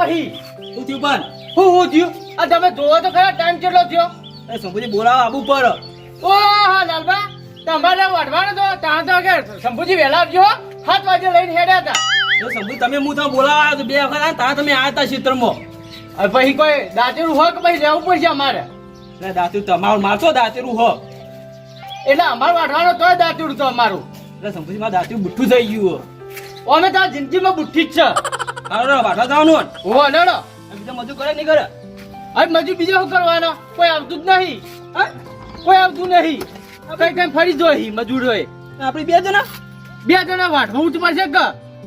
પછી? હું થયું પણ? હું હું થયું? આ તમે જોવો તો ખરા ટાઈમ કેટલો થયો? એ શંભુજી બોલાવો આબુ પર ઓ હા લાલબા તમારે વઢવાનો તો ત્યાં તો કે શંભુજી વહેલા આવજો સાત વાગે લઈને હેડ્યા હતા. જો શંભુજી તમે હું તમે બોલાવા આવ્યો તો બે વખત ત્યાં તમે આવ્યા હતા ક્ષેત્રમાં. હવે પછી કોઈ દાંતેરું હોય કે પછી રહેવું પડશે અમારે. એટલે દાંતું તમારું મારશો દાંતેરું હો એટલે અમારું વાઢવાનો તોય દાંતેરું તો અમારું. એટલે શંભુજી માં દાંતું બુઠ્ઠું થઈ ગયું. અમે તો જિંદગીમાં બુઠ્ઠી જ છે. જવાનું. હો બીજા મજૂર કરે નહીં કરે? હવે મજૂર બીજો શું કરવાનો? કોઈ આવતું જ નહીં. હા? કોઈ આવતું નહીં. કઈ કઈ ફરી જોઈ મજૂરોએ આપણે બે જણા? બે જણા પડશે કે?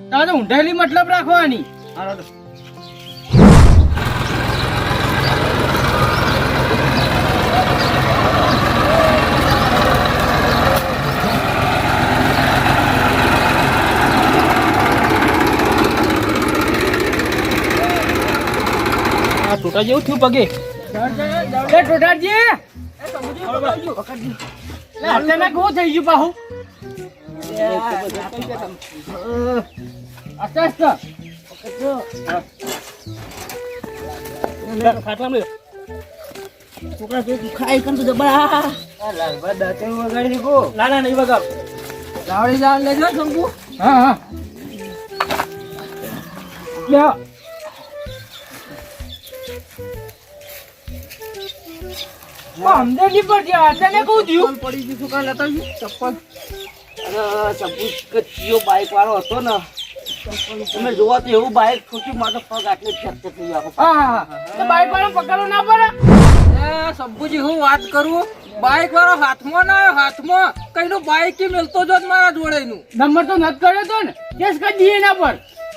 તારે તો મતલબ રાખવાની. હાલો. તો. જેવું થયું પગે. લે, અચાનક શું થઈ ગયું પાહુ. અચાસ્ત છોકરા તો ખાઈ કન તો જબરા ના ના નહીં વગાડ ગાવડી જાણ લેજો શંકુ. હા હા. લે પડી ગયું ચપ્પલ. અરે કચ્ચીઓ બાઈક વાળો હતો ને. તમે જોવો તો એવું બાઈક ઠોકી મારો પગ આટલે ફ્રેક્ચર થઈ ગયો હા હા હા. તો બાઈક વાળો પકડવો ના પડે. એ શંભુજી હું વાત કરું? બાઈક વાળો હાથમાં ના હાથમાં. કઈનું બાઇક કે મેલતો જો મારા જોડે નંબર તો નથી કર્યો તો ને કેસ કરી દઈએ એના પર.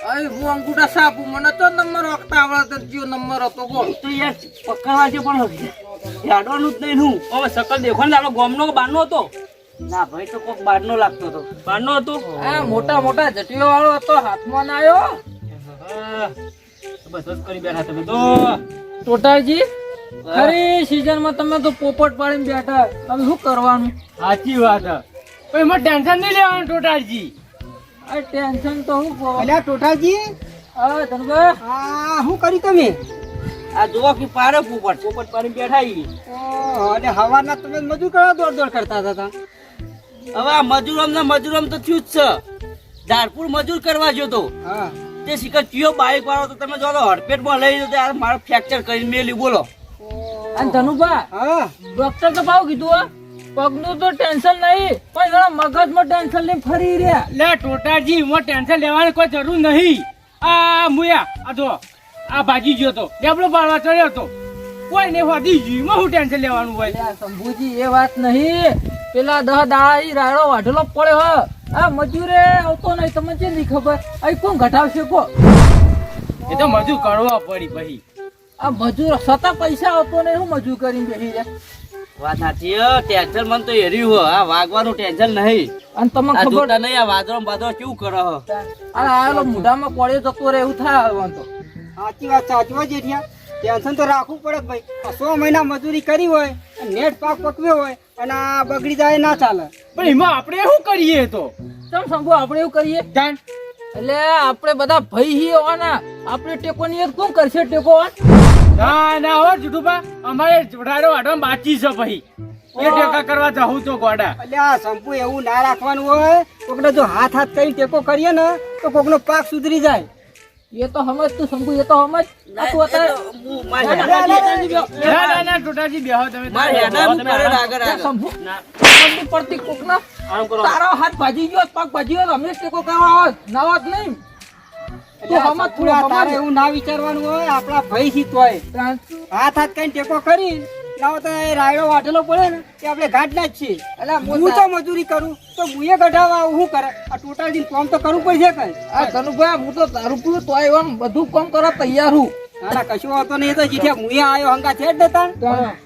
અરે હું અંગૂઠા સાપુ મને તો નંબર વખતા આવડતો કયો નંબર હતો બોલ. તો યાર પકડવા છે પણ યાડવાનું જ નહીં હું. હવે સકલ દેખો ને આપણો ગામનો કે બહારનો હતો? ના ભાઈ તો કોક બહારનો લાગતો હતો. બારનો હતો? આ મોટા મોટા જટીઓ વાળો હતો હાથમાં ના આવ્યો. હા, બસ બસ કરી બેઠા તમે તો. ટોટાજી ખરી સીઝનમાં તમે તો પોપટ પાડીને બેઠા. હવે શું કરવાનું? સાચી વાત છે પણ એમાં ટેન્શન નહીં લેવાનું ટોટાજી આ ટેન્શન તો હું અલ્યા ટોટાજી હા ધનભાઈ. આ શું કર્યું તમે? આ જોવો કે પારે પોપટ પોપટ પાડીને બેઠા ઈ. અને હવાના તમે મજૂર કરવા દોડ દોડ કરતા હતા હવે આ મજૂરમ ને મજૂરમ તો થયું જ છે. ધારપુર મજૂર કરવા ગયો તો. હા. તે શિખર કયો બાઈક વાળો તો તમે જો તો હડપેટમાં લઈ જતો આ મારો ફ્રેક્ચર કરીને મેલી બોલો. અને ધનુભા હા. ડોક્ટર તો ભાવ કીધું હો પગનું તો ટેન્શન નહીં પણ જરા મગજમાં ટેન્શન લઈને ફરી રહ્યા. લે ટોટાજી એમાં ટેન્શન લેવાની કોઈ જરૂર નહીં. આ મુયા આ જો આ ભાજી ગયો તો. ડેબલો પાડવા ચડ્યો તો. કોઈ ને હોદી એમાં શું ટેન્શન લેવાનું હોય? શંભુજી એ વાત નહીં. પેલા દહ દાડા ઈ રાયડો વાઢેલો પડ્યો હ. આ મજૂરે આવતો નહીં. તમને જે નહીં ખબર? અહીં કોણ ઘટાવશે કો? એ તો મજૂર કરવા પડી પછી આ મજૂર સતા પૈસા આવતો નહીં. હું મજૂર કરીને બેસી રહ્યા વાત સાચી હે, ટેન્શન મને તો એર્યું હો. આ વાગવાનું ટેન્શન નહીં. અને તમને ખબર નહીં આ વાદળો ને કેવું કરો હો? આ આયેલો મોઢામાં પડ્યો જતો રહે એવું થાય વાંધો તો. સાચી વાત સાચી વાત જેઠિયા. ટેન્શન તો રાખવું પડે ભાઈ. આ સો મહિના મજૂરી કરી હોય નેટ પાક પકવ્યો હોય અને આ બગડી જાય ના ચાલે. પણ એમાં આપણે શું કરીએ તો? ચમ શંભુ આપણે એવું કરીએ. જાણ એટલે આપણે બધા ભાઈ હી હોવાના. આપણે ટેકો ની કોણ કરશે ટેકો ના ના હો જુઠુભા. અમારે રાડો આડો બાકી છે ભાઈ. એ ટેકા કરવા જાઉં તો ગોડા. અલ્યા આ સંપુ એવું ના રાખવાનું હોય. કોકને જો હાથ હાથ કરી ટેકો કરીએ ને તો કોકનો પાક સુધરી જાય. એ તો સમજ તું શંભુ એ તો સમજ આ તું અત્યારે ના, ના, ના. ના ના ના ટોટાજી બેહો તમે ને. શંભુ ના, શંભુ પડતી આરામ કરો. તારો હાથ ભાજી ગયો પગ ભાજી ગયો અમે ટેકો કરવા આવત ના આવત નહીં. તું સમજ સંપુ, તારે એવું ના વિચારવાનું હોય આપણા ભાઈ હિત હોય હાથ હાથ કઈ ટેકો કરી. લાવો તો એ રાયડો વાટેલો પડે ને કે આપણે ઘાટના જ છીએ. એટલે હું તો મજૂરી કરું તો મુએ ગઢાવા આવું શું કરે? આ ટોટલ દિન કામ તો કરવું પડશે કઈ આ ધનુભાઈ હું તો તારું પૂરું તો એમ બધું કોમ કરવા તૈયાર હું. ના કશું વાતો નહીં એ તો જીઠિયા મુએ આયો હંગા છે જ નતા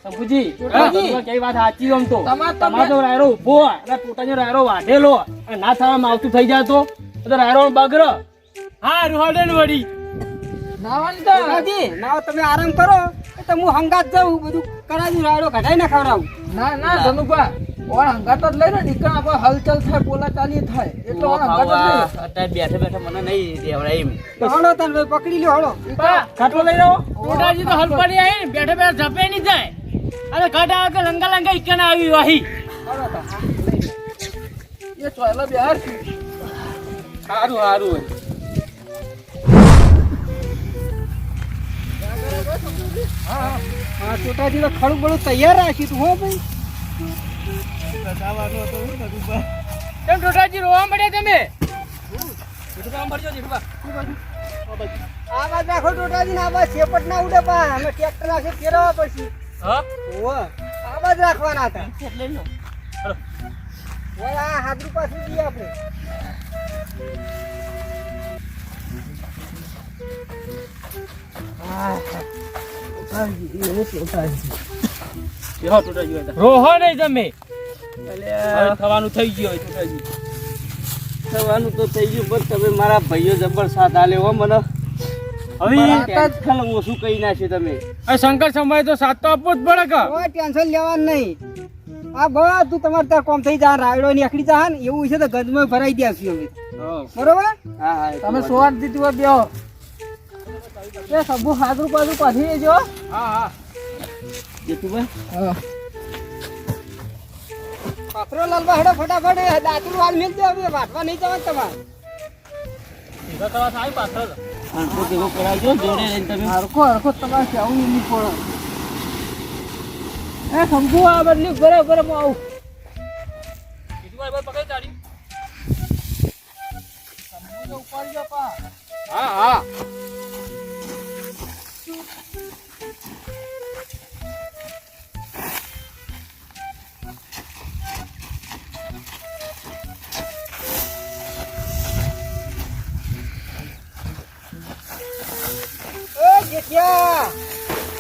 શંભુજી કઈ વાત સાચી આમ તો? તમારો રાયરો ઊભો એટલે રાયરો વાઢેલો અને ના થવામાં આવતું થઈ જાય તો? તો રાયરો બગર. હા રોડન વળી. નાવાની તો. દાદી ના તમે આરામ કરો. તો હું હંગાત જાઉં બધું કરાવી રાયડો કઢાઈ ના ખવડાવું ના ના ધનુભા ઓણ હંગાત જ લઈને નીકળ આપણે હલચલ થાય બોલા ચાલી થાય એટલે ઓણ હંગાત જ અત્યારે બેઠા બેઠા મને નહીં દેવડા એમ. હળો તને પકડી લ્યો હળો ખાટલો લઈ રહ્યો ટોટાજી તો હલપડી આવી બેઠે બેઠા ઝપે નહીં જાય. અરે ઘટ આવે તો લંગા લંગા ઈકન આવી વાહી. એ ચોયલા બહાર સારું સારું. હા ચોટાજી તો ખડું બળું તૈયાર રાખ્યું તું હો ભાઈ. કેમ ટોટાજી રોવા મળ્યા તમે? આ બાજ રાખો ચોટાજી ને આ બાજ ના ઉડે પા અમે ટ્રેક્ટર નાખે ફેરવવા પડશે. હા? આ બાજુ રાખવાના હતા. ઓય આ હાથરૂ પાછું જઈએ આપણે. રોહો નહીં તમે હવે થવાનું થઈ ગયું થવાનું તો થઈ ગયું પણ તમે મારા ભાઈઓ જબર સાથ આલ્યો હો મને. હવે ટેન્શન ઓછું કહી નાખ્યું તમે? શંકર સમય તો સાથ તો આપવો જ પડે કે? ટેન્શન લેવાનું નહીં. આ બધું તમારે ત્યાં કોમ થઈ જા રાયડો ની અખડી જા ને એવું છે તો ગંજમાં ભરાઈ દેશું અમે. બરોબર? હા હા તમે. દીધું દીધી બેહો. એ સબુ હાથરું પાછું પાછી જો. હા હા. જેઠુભાઈ? પાથરો લાલવા હેડો ફટાફટ દાંતરું હાલ મેલ દે હવે વાટવા નહીં જવાનું તમારે. ભેગો કરાવજો જોડે રહીને તમે. હરખો હરખો તમારે કેવું નહીં પડે. એ સમજુ આ બદલી બરાબર હું આવું. ઉપાડી જાઓ પા હા હા.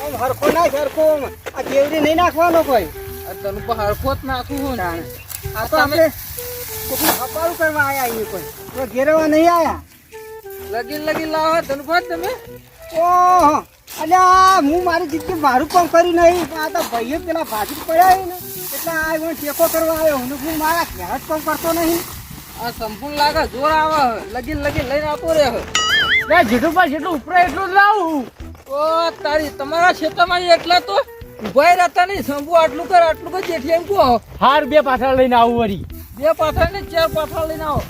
આમ હરખો નાખ હરખો. આ જેવડી નહીં નાખવાનો કોઈ. તને પર હરખો જ નાખું હું. આ તો કોકનું હપારું કરવા આયા અહીં કોઈ. તો ઘેરવા નહીં આવ્યા લગીન લગીન લાવો તને તમે. ઓહો. અલ્યા હું મારી જિંદગી મારું કામ કર્યું નહીં. પણ આ તો ભાઈઓ પેલા ભાજી પડ્યા ને. એટલે આ હું ટેકો કરવા આવ્યો. હું હું મારા ઘેર જ કામ કરતો નહીં. આ સંપૂર્ણ લાગે જોર આવે લગીન લગીન લઈને આવતો રે હવે. જીઠું જેટલું પા જેટલું ઉપરે એટલું જ લાવું. ઓ તારી તમારા ખેતરમાં એટલા તો ઊભા રહેતા નહીં. શંભુ આટલું કર આટલું કર જેઠી એમ કહો. હાર બે પાછળ લઈને આવું વળી. બે પાથરા ને ચાર પાથરા લઈને આવો.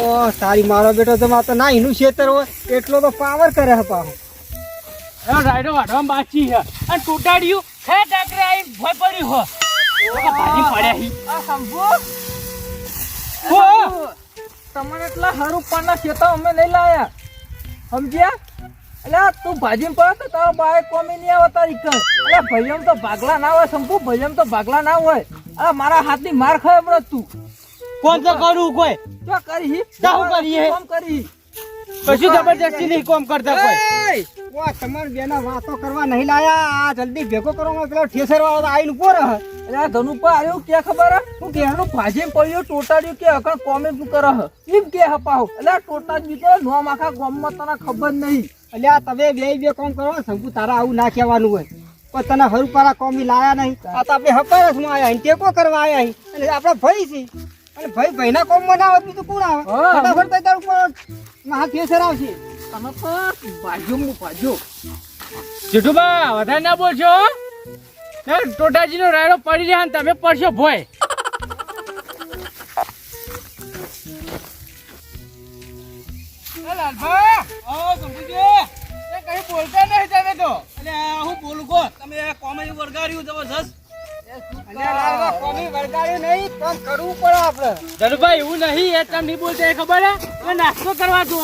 ઓ તારી મારો બેટો તો માતો ના એનું ખેતર હોય એટલો તો પાવર કરે હે પાહો. એનો રાઈડો વાઢવામાં બાચી હે અને તૂટાડ્યું હે ટાકરે આઈ ભોય પડ્યું હો ભાજી પડ્યા હી આ શંભુ. હો! તમને એટલા હારું પાના ખેતા અમે નહીં લાયા. સમજ્યા? એટલે તું ભાજી પડે તો તારો બાય કોમી નહીં આવે તારી કર એટલે ભાઈમ તો ભાગલા ના હોય શંભુ ભૈયમ તો ભાગલા ના હોય. અરે મારા હાથની માર ખાય તું. કોણ તો કરું કોઈ? શું કરી શું કરીએ? કોમ કરી કશું જબરજસ્તી નહીં કોમ કરતા કોઈ! ઓ તમારે બેના વાતો કરવા નહીં લાયા. આ જલ્દી ભેગો કરો ને પેલો ઠેસર વાળો આઈને ઊભો રહ. એટલે આ ધનુપા આવ્યો કે ખબર હે? ઘેરનું ભાજી પડ્યો ટોટાડ્યું કે અકણ કોમે તું કરે હે. એમ કે હપાહો એટલે આ ટોટાડી તો નોમ આખા ગામમાં તને ખબર નહીં. એટલે આ તમે બે બે કોમ કરો શંકુ તારા આવું ના કહેવાનું હોય. પણ તને હરુપારા કોમી લાયા નહીં. આ તો આપણે હપારસમાં આયા અહીં ટેકો કરવા આવ્યા અને આપણે ભાઈ છે અને ભાઈ ભાઈના કોમમાં ના આવે બીજું કોણ આવે? હા. ફટાફટ તો તાર ઉપર મહા ઠેસર આવશે. તમે તો બાજુ મુ બાજુ. જેઠુબા વધારે ના બોલશો ટોટાજી નો ટોટાજીનો રાયડો પડી રહ્યા ને તમે પડશો ભોય. બોલતા નહીં તમે તો. હું બોલું કો તમે કોમેડી વળગાડ્યું જબરજસ્ત. ધનુભાઈ એવું નહીં એ તમે બોલતા ખબર હે? નાસ્તો કરવા જો?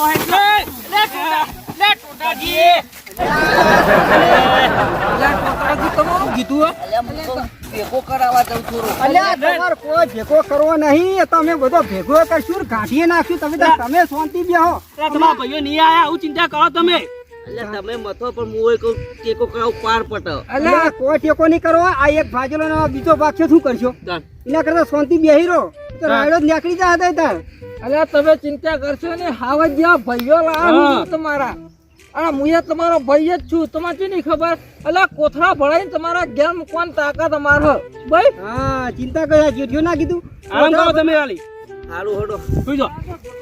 ભેગો કરાવવા જઉં છું અલ્યા તમારે કોઈ ભેગો કરવો નહીં તમે બધો ભેગો કરશું કાઢીએ નાખ્યું તમે તમે શાંતિ બેહો. તમારા ભાઈઓ નહીં આયા આવું ચિંતા કરો તમે. એટલે તમે મથો પણ હું કહું ટેકો કરાવ પાર પટો. અલ્યા કોઈ ટેકો નહીં કરો. આ એક ભાજેલો ને બીજો ભાગ છે શું કરશો? એના કરતા શાંતિ બેહી રહો. તો રાયડો જ નીકળી જાય તાર અલ્યા તમે ચિંતા કરશો ને ભાઈઓ લાવું તમારા અને હું. તમારો. ભાઈ જ છું. તમારે શું નહીં ખબર? એટલે કોથળા ભરાઈને તમારા ઘેર મૂકવાની તાકાત અમારો ભાઈ હા ચિંતા કર્યા જેઠિયો ના કીધું. આરામ કરો તમે હડો. સુઈ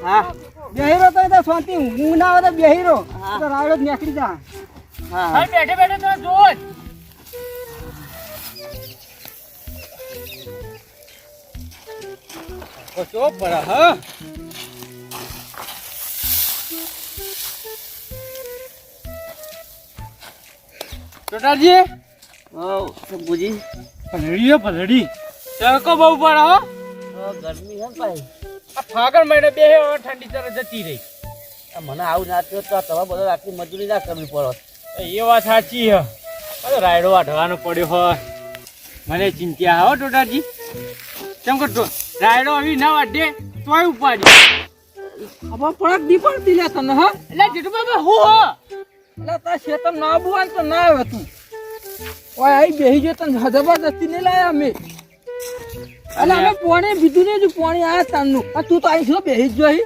હા. બેહીરો તો એ તો શાંતિ ઊંઘ ના આવે તો બેહીરો. તો રાવડો જ નીકળી જા. હા. હા બેઠે બેઠે તો જો. જ કશો પડા હા. ટોટાજી હવ શંભુજી. પલડી પલડી તડકો બહુ પડે ગરમી છે ભાઈ. આ ફાગણ મહિને બે ઠંડી તરફ જતી રહી. આ મને આવું ના થયું તો તમે બધો આટલી મજૂરી ના કરવી પડે. એ વાત સાચી હ. અરે રાયડો વાઢવાનો પડ્યો હોય મને ચિંતા હો ટોટાજી કેમ કે રાયડો આવી ના વાઢે તોય ઉપાડી. ખબર પડક દી પડતી લે તને હા. એટલે જેઠું બાબા હું હો? એટલે તા શેતમ ના બુવાન તો ના આવે તું. ઓય આઈ બેહી જો તને જબરદસ્તી નહીં લાયા અમે. એટલે અમે પોણી બીજું ને પોણી આ તારનું તું તો અહીં છો બેહી જ જોઈ.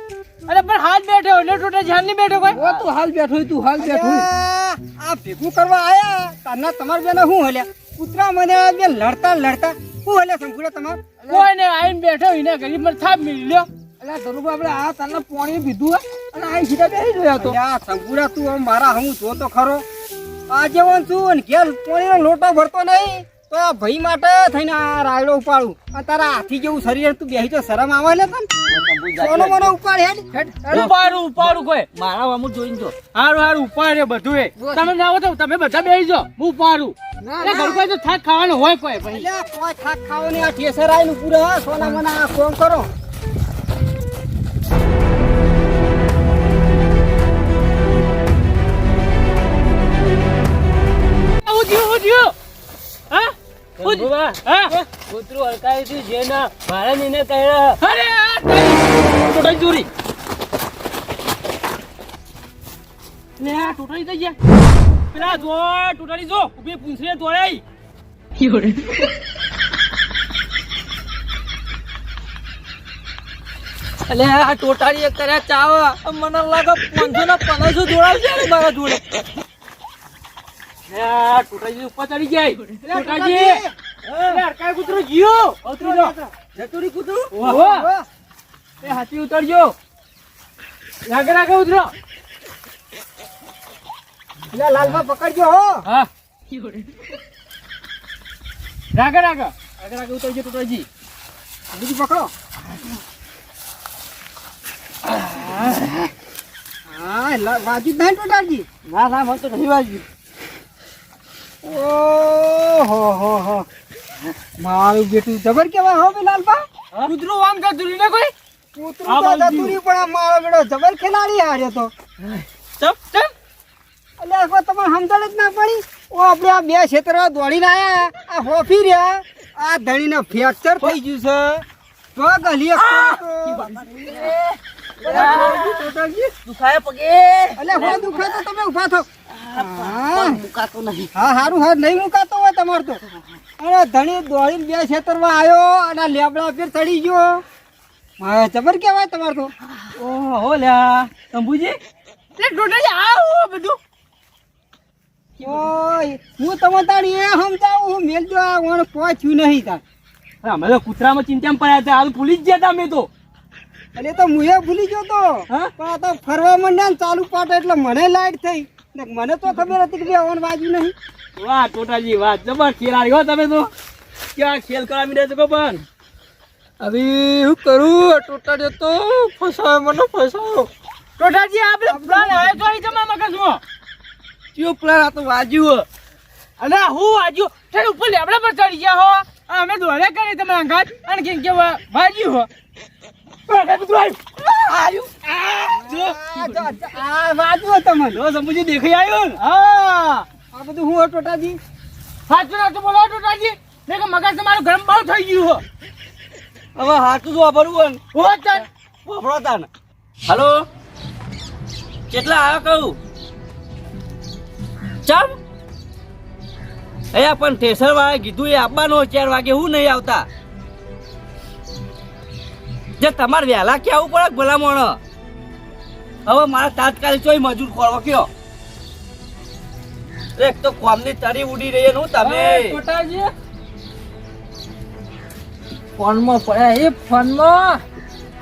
અરે પણ હાલ બેઠો એટલે ટોટા ધ્યાન નહીં બેઠો કોઈ? તું હાલ બેઠો તું હાલ બેઠો આ આ ભેગું કરવા આયા? તારના તમાર બેને શું હલ્યા? કૂતરા મને બે લડતા લડતા શું હલ્યા સંકુડા તમાર? કોઈ ને આઈને બેઠો એને ગરીબ મને થાપ લ્યો. એટલે ધરુભ આપણે આ તારના પોણી પીધું હોય અને આઈ સીધા બેહી જોયા તો. આ શંકુડા તું આમ મારા હું જો તો ખરો. આજે વન છું અને ઘેર પોણીનો લોટો ભરતો નહીં. તો ભાઈ માટે થઈને આ રાયડો ઉપાડું. આ તારા હાથી જેવું શરીર તું બેહી તો શરમ આવે ને તને? સોનો. મને ઉપાડ હેડ. ઉપાડું ઉપાડું કોઈ. મારા વામુ જોઈને જો. હારું હારું ઉપાડે બધું એ. તમે ના આવો તો તમે બધા બેહી જો. હું ઉપાડું. ના. ઘર કોઈ તો થાક ખાવાનો હોય કોઈ ભાઈ. કોઈ ખાક ખાવાની આ ઠેસર આવીને પૂરા સોના મને આ ફોન કરો. થયું હું થયું હા હું? હા? કૂતરું હલકાવી હતું જેને મારા નીને કહ્યા અરે ટોટાઈ ચોરી લે આ ટોટાઈ થઈ ગયા. પેલા જો ટોટાઈ જો. ઊભી આ ટોટાળી એક કર્યા ચાવ. મને લાગે પાંચસો ના પંદરસો જોડાવશે મારા જોડે. લે ટોટાઈ ઉપર ચડી જાય. ટોટાજી. અડકાય કૂતરો જીયો ઉતરી જાઓ જતુરી કૂતરું? ઓહો. એ હાથી ઉતરજો. રાગે રાગે ઉતરો. અલ્યા લાલભા પકડજો હો. હા. રાગે રાગે રાગે રાગે ઉતરજો ટોટાજી. બીજું પકડો. હા. લા- જ નહીં ટોટાજી. ના ના મને તો નહીં વાગ્યું ઓહો હો હો. મારું બેટું જબર કેવાય હો બે લાલભા કૂતરું આમ કા દુરી ને કોઈ? કૂતરું તો દુરી પણ મારો બેડો જબર ખેલાડી હાર્યો તો. ચપ ચપ એટલે આખો તમે સમજણ જ ના પડી? ઓ આપણે આ બે ક્ષેત્ર દોડીને આયા. આ હોફી રહ્યા. આ ધણીને ફ્રેક્ચર થઈ ગયું છે. તો ગલીએ દુખાય પગે. એટલે હો દુખે તો તમે ઊભા થો મુકાતો નહીં. હા હારું હા નહીં મુકાતો હોય તમારે તો. અરે ધણી દોડીને બે ક્ષેત્રમાં આવ્યો અને લેબડા પર ચડી ગયો. હા જબર કહેવાય તમારે તો. ઓહો લ્યા તંબુજી એટલે ટોટાજી આ હું બધું. ઓય હું તમે તારી એ સમજાવું હું મેલ જો આ ઓણ પહોંચ્યું નહીં તાર. અમે તો કૂતરામાં ચિંતામાં પડ્યા હતા હાલ ભૂલી જ ગયા હતા અમે તો. એટલે તો હું એ ભૂલી ગયો તો. હા? પણ આ તો ફરવા માંડ્યા ચાલુ પાટે એટલે મને લાઈટ થઈ. મને તો ખબર હતી કે ઓન બાજુ નહીં. વાહ ટોટાજી વાહ જબર ખેલાડી હો તમે તો. ક્યાં ખેલ કરવા મીડે છો પણ હવે હું કરું? ટોટાળીઓ તો ફસાયો મને ફસાયો. ટોટાજી આપણે પ્લાન આવે તો અહીં તમારા મગજમાં કયો પ્લાન આ તો વાજ્યું. અને હું વાજ્યું? ઠેર ઉપર લેબડા પર ચડી ગયા હો. આ અમે દોડ્યા કરી તમે અંગાત. અને કેમ કે વા- વાગ્યું હો. દેખાઈ ને? હા આ બધું હું ટોટાજી સાચું હો ચાલ વાપરો કેટલા આવ્યો કહું? ચમ. અહીંયા પણ ઠેસર વાળા કીધું એ આપવાનું ચાર વાગે હું નહીં આવતા. જે તમારે વહેલા કે આવું પડે ભલા મોણ હવે મારા તાત્કાલિક ચોય મજૂર ખોળો કયો. એક તો કોમની તરી ઉડી રહી હું તમે ફોનમાં પડ્યા એ ફોનમાં.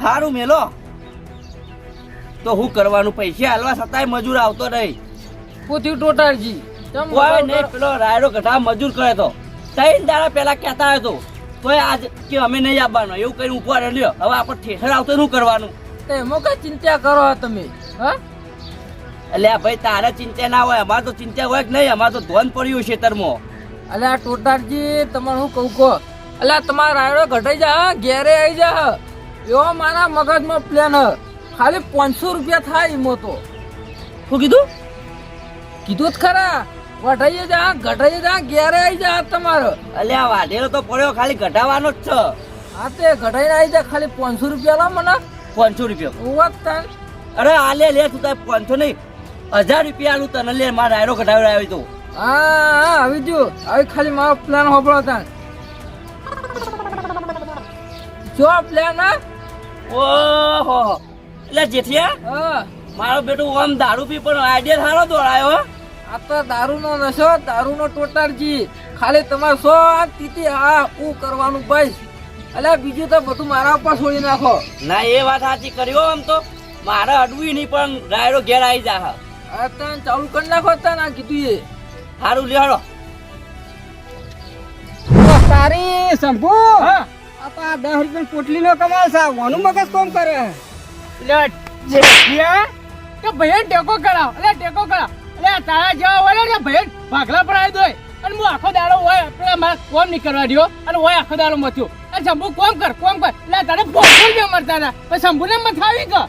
સારું મેલો. તો હું કરવાનું? પૈસા હાલવા છતાંય મજૂર આવતો નહીં. પૂથ્યું ટોટાજી. કોઈ નહીં પેલો રાયડો ગઢા મજૂર કરે તો. ત્રણ દાડા પહેલા કહેતા હતો તોય આજ કે અમે નહીં આવવાનો. એવું કઈ ઊભો રહ્યો હવે આપણે ઠેઠર આવતો શું કરવાનું? તો એમાં કઈ ચિંતા કરો તમે હા? એટલે ભાઈ તારે ચિંતા ના હોય અમારે તો ચિંતા હોય કે નહીં? અમારે તો ધોન પડ્યું છે ખેતરમાં અલે આ ટોટારજી તમારે હું કહું કહો? આ તમારા રાયડો ઘટાઈ જા ઘેરે આવી જા એવો મારા મગજમાં પ્લાન હ. ખાલી પાંચસો રૂપિયા થાય એમાં તો. શું કીધું? કીધું જ ખરા. વઢાઈએ જા ગઢાઈ જા ઘેરે આવી જા તમારો. અલે આ વાઢેલો તો પડ્યો ખાલી ઘટાવાનો જ છે. હા તે ઘટાઈને આવી જા ખાલી પાંચસો રૂપિયા લો મને. પાંચસો રૂપિયા. વાત તાન. અરે આ લે લે તું તારે પાંચસો નહીં. હજાર રૂપિયા આલું તને લે મારા રાયડો ઘટાડ્યો આવી તો. હા હા આવી જો. આવી ખાલી મારો પ્લાન હોપડો તાન. જો પ્લાન હા. ઓહો. એટલે જેઠિયા હા. મારો બેટો આમ દારૂ પી પણ આઈડિયા સારો દોડાયો હો. આ તો દારૂનો નશો દારૂનો ટોટારજી. ખાલી તમારે સો તીતી હા હું કરવાનું ભાઈ અલ્યા બીજું તો બધું મારા ઉપર છોડી નાખો. ના એ વાત સાચી કર્યો આમ તો. મારે અડવી નહીં પણ રાયડો ઘેર આવી જા આ તને ચાલુ કરી નાખો તને આ કીધું એ. સારું લેહાડો ઓ તારી શંભુ! હા. આ દસ રૂપિયા પોટલી નો કમાલ સાહેબ વાનું મગજ કોમ કરે? એટલે જેઠિયા કે ભાઈ ટેકો કરાવ એટલે ટેકો કરાવ. એટલે તારા જેવા હોય ને ભાઈ ભાગલા પર આવી દોય. અને હું આખો દાડો હોય પેલા મારા કોમ નહીં કરવા દ્યો. અને હોય આખો દાડો મથ્યો અને શંભુ કોમ કર કોમ કર. એટલે તારે ભોગવું જ મરતા હતા પછી શંભુને મથાવી કે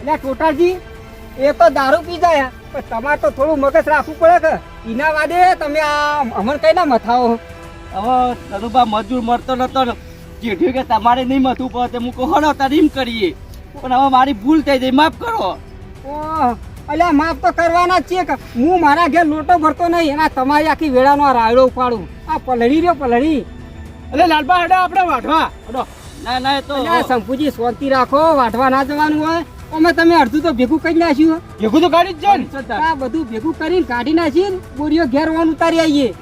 એટલે ટોટાજી એ તો દારૂ પી જાય. પણ તમારે તો થોડું મગજ રાખવું પડે કે? એના વાદે તમે આ અમન કઈ ના મથાવો હવે તરુભા મજૂર મળતો નતો ને કે તમારે નહીં મથવું પડે હું કહો હળો તારે કરીએ. પણ હવે મારી ભૂલ થઈ ગઈ માફ કરો. ઓહ, અલ્યા માફ તો કરવાના જ છીએ કે હું મારા ઘેર લોટો ભરતો નહીં એના તમારી આખી વેળાનો આ રાયડો ઉપાડું. આ પલળી રહ્યો પલળી. એટલે લાલબા હડો આપણે વાઢવા. હડો. ના ના એ તો અલ્યા શાંતિ રાખો વાઢવા ના જવાનું હોય. અમે તમે અડધું તો ભેગું કરી નાખ્યું ભેગું તો કાઢી જ જો ને આ બધું ભેગું કરીને કાઢી નાખીને બોરીઓ ઘેર વાન ઉતારી આવીએ.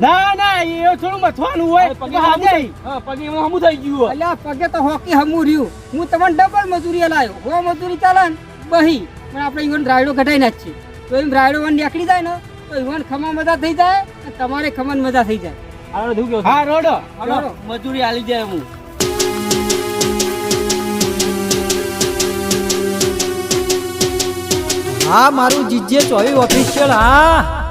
ના ના એ થોડું મથવાનું હોય. પગે હમું થઈ- પગે એમાં હમું થઈ ગયું અલ્યા પગે તો હોકી હમું રહ્યું. હું તમને ડબલ મજૂરી લાવ્યો હો મજૂરી ચાલે ને બહી. પણ આપણે ઈવન રાયડો ઘટાઈ નાખીએ. તો એમ રાયડો વન નીકળી જાય ને તો ઈવન ખમા મજા થઈ જાય અને તમારે ખમન મજા થઈ જાય. હા રોડો. મજૂરી આલી જાય હું હા મારું જીજે ચોવી ઓફિશિયલ હા.